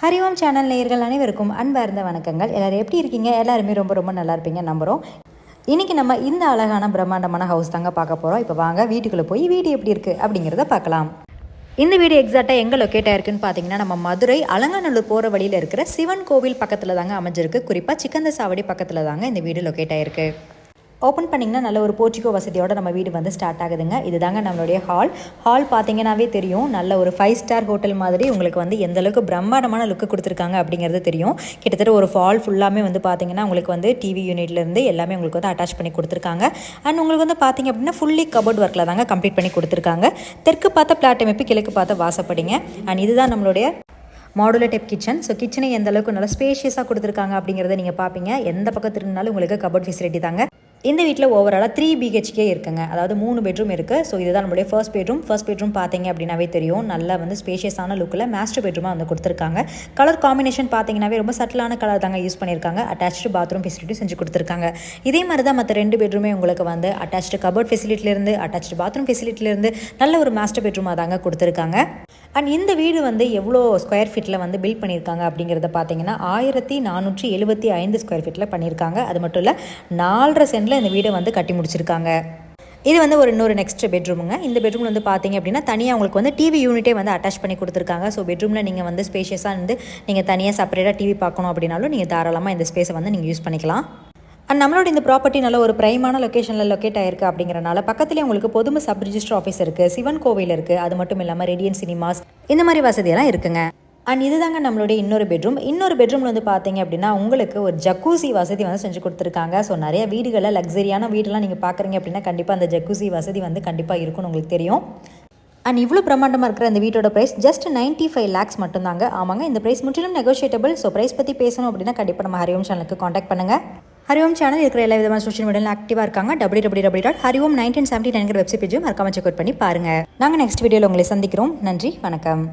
Hariom channel நேயர்கள் அனைவருக்கும் அன்பார்ந்த வணக்கங்கள். எல்லோரும் எப்படி இருக்கீங்க? எல்லாருமே ரொம்ப ரொம்ப நல்லா இருப்பீங்க நம்புகிறோம் இன்றைக்கி நம்ம இந்த அழகான பிரம்மாண்டமான ஹவுஸ் தாங்க பார்க்க போகிறோம் இப்போ வாங்க வீட்டுக்குள்ளே போய் வீடு எப்படி இருக்குது அப்படிங்கிறத பார்க்கலாம். இந்த வீடு எக்ஸாக்டாக எங்கே லொக்கேட் ஆயிருக்குன்னு பார்த்தீங்கன்னா நம்ம மதுரை அலங்காநல்லூர் போகிற வழியில் இருக்கிற சிவன் கோவில் பக்கத்தில் தாங்க அமைஞ்சிருக்கு. குறிப்பாக சிக்கந்த சாவடி பக்கத்தில் தாங்க இந்த வீடு லொக்கேட் ஆயிருக்கு. ஓப்பன் பண்ணிங்கன்னா நல்ல ஒரு போர்ட்டிகோ வசதியோட நம்ம வீடு வந்து ஸ்டார்ட் ஆகுதுங்க. இதுதாங்க நம்மளுடைய ஹால் ஹால் பார்த்தீங்கன்னாவே தெரியும். நல்ல ஒரு ஃபைவ் ஸ்டார் ஹோட்டல் மாதிரி உங்களுக்கு வந்து எந்த அளவுக்கு பிரம்மாண்டமான லுக்கு கொடுத்துருக்காங்க அப்படிங்கிறது தெரியும். கிட்டத்தட்ட ஒரு ஃபால் ஃபுல்லாமே வந்து பார்த்தீங்கன்னா உங்களுக்கு வந்து டிவி யூனிட்லேருந்து எல்லாமே உங்களுக்கு வந்து அட்டாச் பண்ணி கொடுத்துருக்காங்க. அண்ட் உங்களுக்கு வந்து பார்த்தீங்க அப்படின்னா ஃபுல்லி கபோர்ட் ஒர்க்கில் தாங்க கம்ப்ளீட் பண்ணி கொடுத்துருக்காங்க. தெற்கு பார்த்த பிளாட் அமைப்பு கிழக்கு பார்த்த வாசப்படிங்க. அண்ட் இதுதான் நம்மளுடைய மாடுலர் டைப் கிச்சன் ஸோ கிச்சனை எந்த அளவுக்கு நல்லா ஸ்பேஷியஸாக கொடுத்துருக்காங்க அப்படிங்கிறத நீங்கள் பார்ப்பீங்க. எந்த பக்கம் திரும்பினாலும் உங்களுக்கு கபோர்ட் ஃபெசிலிட்டி தாங்க. இந்த வீட்டில் ஓவராலாக த்ரீ பிஹெச்கே இருக்குங்க. அதாவது மூணு பெட்ரூம் இருக்குது ஸோ இதுதான் நம்மளுடைய ஃபர்ஸ்ட் பெட்ரூம் ஃபர்ஸ்ட் பெட்ரூம் பார்த்தீங்க அப்படின்னாவே தெரியும். நல்லா வந்து ஸ்பேஷியஸான லுக்கில் மாஸ்டர் பெட்ரூமாக வந்து கொடுத்துருக்காங்க. கலர் காம்பினேஷன் பார்த்தீங்கன்னாவே ரொம்ப சட்டிலான கலர் தாங்க யூஸ் பண்ணியிருக்காங்க அட்டாச்சு பாத்ரூம் ஃபெசிலிட்டி செஞ்சு கொடுத்துருக்காங்க. இதே மாதிரி தான் மற்ற ரெண்டு பெட்ரூமே உங்களுக்கு வந்து அட்டாச்சு கபோர்ட் ஃபெசிலிட்டிலேருந்து அட்டாச்சு பாத்ரூம் ஃபெசிலிட்டிலேருந்து நல்ல ஒரு மாஸ்டர் பெட்ரூமாக தாங்க கொடுத்துருக்காங்க. அண்ட் இந்த வீடு வந்து எவ்வளோ ஸ்கொயர் ஃபீட்டில் வந்து பில்ட் பண்ணியிருக்காங்க அப்படிங்கிறத பார்த்தீங்கன்னா ஆயிரத்தி நானூற்றி எழுபத்தி ஐந்து ஸ்கொயர் ஃபீட்டில் பண்ணியிருக்காங்க அது மட்டும் இல்லை நாலரை சென்டில் இந்த வீடை வந்து கட்டி முடிச்சிருக்காங்க. இது வந்து ஒரு இன்னொரு நெக்ஸ்ட் பெட்ரூமுங்க இந்த பெட்ரூமில் வந்து பார்த்தீங்க அப்படின்னா தனியாக உங்களுக்கு வந்து டிவி யூனிட்டே வந்து அட்டாச் பண்ணி கொடுத்துருக்காங்க. ஸோ பெட்ரூமில் நீங்கள் வந்து ஸ்பேஷியஸாக இருந்து நீங்கள் தனியாக செப்பரேட்டாக டிவி பார்க்கணும் அப்படின்னாலும் நீங்கள் தாராளமாக இந்த ஸ்பேஸை வந்து நீங்கள் யூஸ் பண்ணிக்கலாம். அண்ட் நம்மளோட இந்த ப்ராப்பர்ட்டி நல்ல ஒரு பிரைமான லொக்கேஷனில் லொக்கேட் ஆயிருக்கு அப்படிங்கிறனால பக்கத்துலேயே உங்களுக்கு பொதுமை சப் ரிஜிஸ்டர் ஆஃபீஸ் இருக்குது சிவன் கோவில் இருக்குது அது மட்டும் இல்லாமல் ரேடியன் சினிமாஸ் இந்த மாதிரி வசதியெல்லாம் இருக்குங்க. அண்ட் இதுதாங்க நம்மளுடைய இன்னொரு பெட்ரூம் இன்னொரு பெட்ரூமில் வந்து பார்த்தீங்க அப்படின்னா உங்களுக்கு ஒரு ஜக்கூசி வசதி வந்து செஞ்சு கொடுத்துருக்காங்க. ஸோ நிறைய வீடுகளில் லக்ஸரியான வீடெல்லாம் நீங்கள் பார்க்குறீங்க அப்படின்னா கண்டிப்பாக அந்த ஜக்கூசி வசதி வந்து கண்டிப்பாக இருக்கும்னு உங்களுக்கு தெரியும். அண்ட் இவ்வளோ பிரமாண்டமாக இருக்கிற இந்த வீட்டோட price just ninety five lakhs மட்டும்தாங்க. ஆமாங்க இந்த ப்ரைஸ் முற்றிலும் நெகோஷியேட்டபிள் ஸோ ப்ரைஸ் பற்றி பேசணும் அப்படின்னா கண்டிப்பாக நம்ம ஹரிஓம் சேனலுக்கு காண்டாக்ட் பண்ணுங்கள் ஹரிஓம் சேனல் இருக்கிற எல்லா விதமான சோஷியல் மீடியாவில் ஆக்டிவாக இருக்காங்க. W W W dot Hariom nineteen seventy நைன்கிற website பேஜும் மறக்காம செக் அவுட் பண்ணி பாருங்கள் நாங்கள் நெக்ஸ்ட் வீடியோவில் உங்களை சந்திக்கிறோம். நன்றி வணக்கம்.